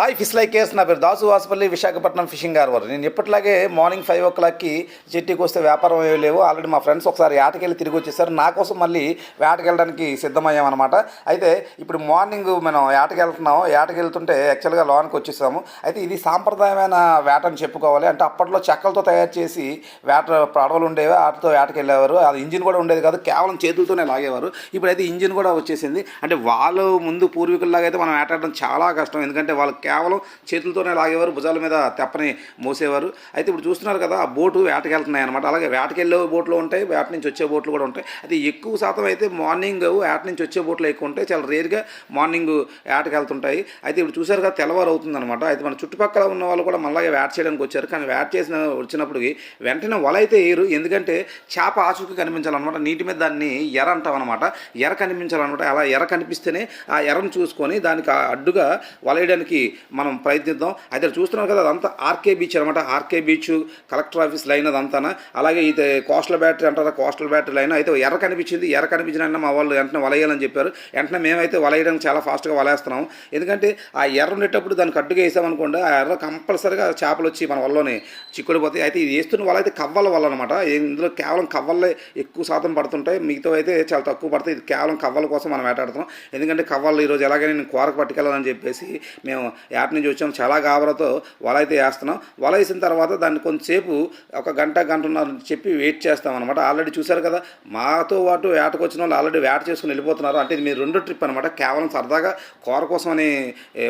Hi fish like case నా పేరు Dasu Vasupalli Visakhapatnam fishing harbour. నేను ఎప్పటిలాగే మార్నింగ్ ఫైవ్ ఓ క్లాక్కి చెట్టుకి వస్తే వ్యాపారం ఏమీ లేవు. ఆల్రెడీ మా ఫ్రెండ్స్ ఒకసారి వేటకెళ్ళి తిరిగి వచ్చేసారు. నా కోసం మళ్ళీ వేటకెళ్ళడానికి సిద్ధమయ్యామన్నమాట అయితే ఇప్పుడు మార్నింగ్ మనం ఏటకెళ్తున్నాం ఏటకెళ్తుంటే యాక్చువల్గా లోనికి వచ్చేసాము. అయితే ఇది సాంప్రదాయమైన వేట అని చెప్పుకోవాలి. అంటే అప్పట్లో చెక్కలతో తయారు చేసి వేట పడవలు ఉండేవి. వాటితో వేటకెళ్ళేవారు. అది ఇంజిన్ కూడా ఉండేది కాదు. కేవలం చేతులతోనే లాగేవారు. ఇప్పుడైతే ఇంజిన్ కూడా వచ్చేసింది. అంటే వాళ్ళు ముందు పూర్వీకుల్లాగా అయితే మనం వేటాడడం చాలా కష్టం. ఎందుకంటే వాళ్ళు కేవలం చేతులతోనే లాగేవారు భుజాల మీద తెప్పని మోసేవారు. అయితే ఇప్పుడు చూస్తున్నారు కదా ఆ బోటు వేటకెళ్తున్నాయి అనమాట అలాగే వేటకెళ్ళే బోట్లు ఉంటాయి వేట నుంచి వచ్చే బోట్లు కూడా ఉంటాయి. అది ఎక్కువ శాతం అయితే మార్నింగ్ వేట నుంచి వచ్చే బోట్లు ఎక్కువ ఉంటాయి. చాలా రేర్గా మార్నింగ్ వేటకెళ్తుంటాయి అయితే ఇప్పుడు చూసారు కదా తెల్లవారు అవుతుంది అనమాట అయితే మన చుట్టుపక్కల ఉన్న వాళ్ళు కూడా మళ్ళీ వేట చేయడానికి వచ్చారు. కానీ వేట చేసిన వచ్చినప్పటికి వెంటనే వల అయితే వేయరు. ఎందుకంటే చేప ఆచూకి కనిపించాలన్నమాట. నీటి మీద దాన్ని ఎర అంటాం అనమాట ఎర కనిపించాలన్నమాట. అలా ఎర కనిపిస్తేనే ఆ ఎరను చూసుకొని దానికి అడ్డుగా వలయడానికి మనం ప్రయత్నిద్దాం. అయితే చూస్తున్నాం కదా అదంతా ఆర్కే బీచ్ అనమాట RK beach collector office line అదంతానా. అలాగే ఇది కోస్టల్ బ్యాటరీ అంటారా కోస్టల్ బ్యాటరీ లైన్. అయితే ఎర్ర కనిపించింది. ఎర్ర కనిపించిన మా వాళ్ళు వెంటనే వలయాలని చెప్పారు. వెంటనే మేమైతే వలయడానికి చాలా ఫాస్ట్గా వలేస్తున్నాం. ఎందుకంటే ఆ ఎర్ర ఉండేటప్పుడు దాన్ని కట్టుగా వేసామనుకోండి ఆ ఎర్ర కంపల్సరిగా చేపలు వచ్చి మన వల్లనే చిక్కుడిపోతాయి అయితే ఇది వేస్తున్న వల్ల అయితే కవ్వల వల్ల అనమాట ఇందులో కేవలం కవ్వలే ఎక్కువ శాతం పడుతుంటాయి. మిగతా అయితే చాలా తక్కువ పడతాయి. ఇది కేవలం కవ్వల కోసం మనం వేటాడుతున్నాం. ఎందుకంటే కవ్వలు ఈరోజు ఎలాగైనా నేను కూరకు పట్టుకెళ్ళాలని చెప్పేసి మేము యాప్ నుంచి వచ్చాం. చాలా గాబరాతో వల అయితే వేస్తున్నాం. వల వేసిన తర్వాత దాన్ని కొంతసేపు ఒక గంట గంటన్నర చెప్పి వెయిట్ చేస్తాం అనమాట ఆల్రెడీ చూశారు కదా మాతో పాటు వేటకు వచ్చిన వాళ్ళు ఆల్రెడీ వేట చేసుకుని వెళ్ళిపోతున్నారు. అంటే ఇది మీరు రెండో ట్రిప్ అనమాట కేవలం సరదాగా కూర కోసం అని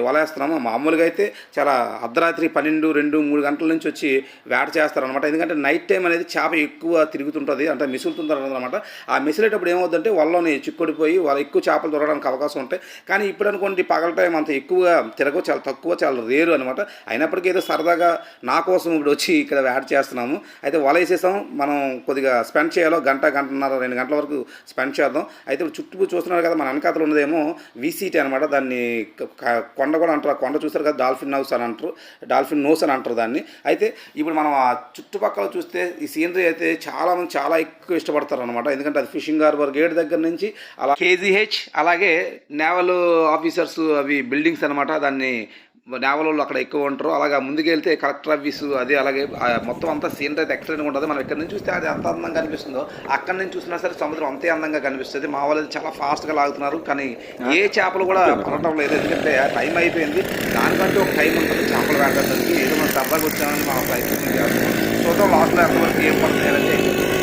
వల వేస్తున్నాము. మామూలుగా అయితే చాలా అర్ధరాత్రి పన్నెండు రెండు మూడు గంటల నుంచి వచ్చి వేట చేస్తారనమాట ఎందుకంటే నైట్ టైం అనేది చేప ఎక్కువ తిరుగుతుంటుంది అంటే మిసులుతుంటారు అనమాట ఆ మిసిలేటప్పుడు ఏమవుతుందంటే వల్లోని చిక్కుడిపోయి వాళ్ళు ఎక్కువ చేపలు దొరకడానికి అవకాశం ఉంటాయి. కానీ ఇప్పుడు అనుకోండి పగల టైం అంత ఎక్కువగా తిరగ చాలా తక్కువ చాలా రేరు అనమాట అయినప్పటికీ ఏదో సరదాగా నా కోసం ఇప్పుడు వచ్చి ఇక్కడ యాడ్ చేస్తున్నాము. అయితే వల వేసేసాం మనం కొద్దిగా స్పెండ్ చేయాలో గంట గంటన్నర రెండు గంటల వరకు స్పెండ్ చేద్దాం. అయితే ఇప్పుడు చుట్టూ చూస్తున్నారు కదా మన వెనకాతలు ఉన్నదేమో వీసీటీ అనమాట దాన్ని కొండ కూడా అంటారు. ఆ కొండ చూస్తారు కదా డాల్ఫిన్ హౌస్ అని అంటారు. డాల్ఫిన్ నోస్ అని అంటారు దాన్ని. అయితే ఇప్పుడు మనం ఆ చుట్టుపక్కల చూస్తే ఈ సీనరీ అయితే చాలా మంది చాలా ఎక్కువ ఇష్టపడతారు అనమాట ఎందుకంటే అది ఫిషింగ్ హార్బర్ గేట్ దగ్గర నుంచి అలా కేజీహెచ్ అలాగే నేవల్ ఆఫీసర్స్ అవి బిల్డింగ్స్ అనమాట దాన్ని నేవల్ వాళ్ళు అక్కడ ఎక్కువ ఉంటారు. అలాగే ముందుకెళ్తే కలెక్టర్ ఆఫీసు అది అలాగే మొత్తం అంతా సీనరీ అయితే ఎక్సలెంట్గా ఉంటుంది. మనం ఇక్కడ నుంచి చూస్తే అది ఎంత అందంగా కనిపిస్తుందో అక్కడ నుంచి చూసినా సరే సముద్రం అంతే అందంగా కనిపిస్తుంది. మా వాళ్ళు చాలా ఫాస్ట్గా లాగుతున్నారు. కానీ ఏ చేపలు కూడా పడటం లేదు. ఎందుకంటే టైం అయిపోయింది. దానికంటే ఒక టైం ఉంటుంది చేపలు వేటడానికి ఏదో మనం సరదాగా వచ్చామని మా ప్రయత్నం చేస్తున్నాం చూద్దాం లాస్ట్లో ఎంతవరకు ఏం పడుతుంది అనేది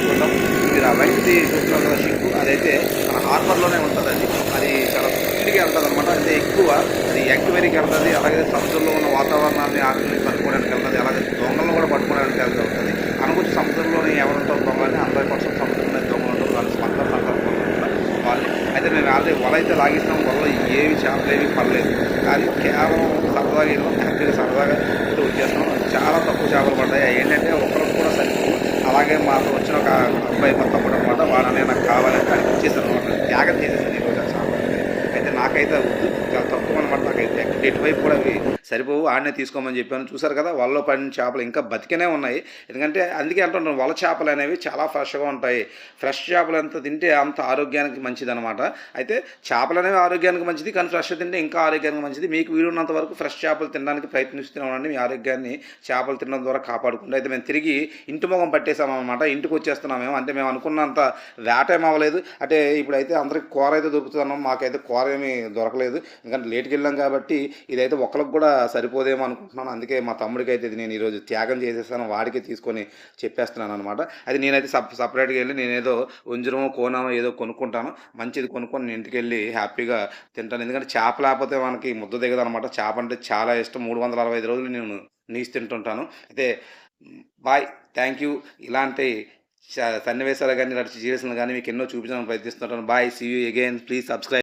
చూద్దాం. మీరు ఆ వైద్యుది చూస్తున్నారు కదా షిప్ అదైతే మన హార్బర్లోనే ఉంటుంది అది. అది చాలా స్పీడ్గా వెళ్తుంది అనమాట అది ఎక్కువ అది ఎంక్వైరీకి వెళ్తుంది అలాగే సముద్రంలో ఉన్న వాతావరణాన్ని ఆకలిని పట్టుకోవడానికి వెళ్తుంది అలాగే దొంగలను కూడా పట్టుకోవడానికి వెళ్తుంది. అనుకుంటే సముద్రంలోని ఎవరుంటారు దొంగలని హండ్రెడ్ పర్సెంట్ సముద్రంలో దొంగలు ఉంటారు వాళ్ళు స్పందన సందర్భంలో వాళ్ళు అయితే నేను ఆల్రెడీ వల అయితే లాగిస్తాం వల్ల ఏవి చేపలు పడలేదు. కానీ కేవలం సరదాగా వెళ్ళాం హ్యాపీగా సరదాగా అయితే వచ్చేస్తాం చాలా తక్కువ చేపలు పడ్డాయి. అవి ఏంటంటే ఒకరికి కూడా సరిపోవు. అలాగే మాకు వచ్చిన ఒక అబ్బాయి మా తమ్ముడు అనమాట వాళ్ళనే నాకు కావాలని దానికి ఇచ్చేసారు అనమాట త్యాగం చేసేసారు ఈరోజు నాకైతే చాలా తక్కువ అనమాట నాకైతే. ఎటువైపు కూడా అవి సరిపోవు ఆడనే తీసుకోమని చెప్పాను. చూసారు కదా వలలో పడిన చేపలు ఇంకా బతికనే ఉన్నాయి. ఎందుకంటే అందుకే అంటుంటాను వల చేపలు అనేవి చాలా ఫ్రెష్గా ఉంటాయి. ఫ్రెష్ చేపలు ఎంత తింటే అంత ఆరోగ్యానికి మంచిది అనమాట అయితే చేపలు అనేవి ఆరోగ్యానికి మంచిది కానీ ఫ్రెష్ తింటే ఇంకా ఆరోగ్యానికి మంచిది. మీకు వీలున్నంత వరకు ఫ్రెష్ చేపలు తినడానికి ప్రయత్నిస్తున్నామండి మీ ఆరోగ్యాన్ని చేపలు తినడం ద్వారా కాపాడుకుంటే. అయితే మేము తిరిగి ఇంటి ముఖం పట్టేసామన్నమాట ఇంటికి వచ్చేస్తున్నాం మేము. అంటే మేము అనుకున్నంత వేట ఏం అవ్వలేదు. అంటే ఇప్పుడైతే అందరికి కూర అయితే దొరుకుతున్నాం మాకైతే కూర ఏమి దొరకలేదు. ఎందుకంటే లేట్కి వెళ్ళాం కాబట్టి ఇదైతే ఒకరికి కూడా సరిపోదేమో అనుకుంటున్నాను. అందుకే మా తమ్ముడికి అయితే ఇది నేను ఈరోజు త్యాగం చేసేసాను. వాడికి తీసుకొని చెప్పేస్తున్నాను అనమాట అది నేనైతే సప్ సపరేట్గా వెళ్ళి నేనేదో ఉంజరమో కోనమో ఏదో కొనుక్కుంటాను. మంచిది కొనుక్కొని నేను ఇంటికి వెళ్ళి హ్యాపీగా తింటాను. ఎందుకంటే చేప లేకపోతే మనకి ముద్ద దిగదు అనమాట చేప అంటే చాలా ఇష్టం. మూడు వందల అరవై ఐదు రోజులు నేను నీసి తింటుంటాను. అయితే బాయ్. Thank you. ఇలాంటి సన్నివేశాలు కానీ ఇలాంటి సిచ్యువేషన్లు కానీ మీకు ఎన్నో చూపించడానికి ప్రయత్నిస్తుంటాను. Bye. See you again. Please subscribe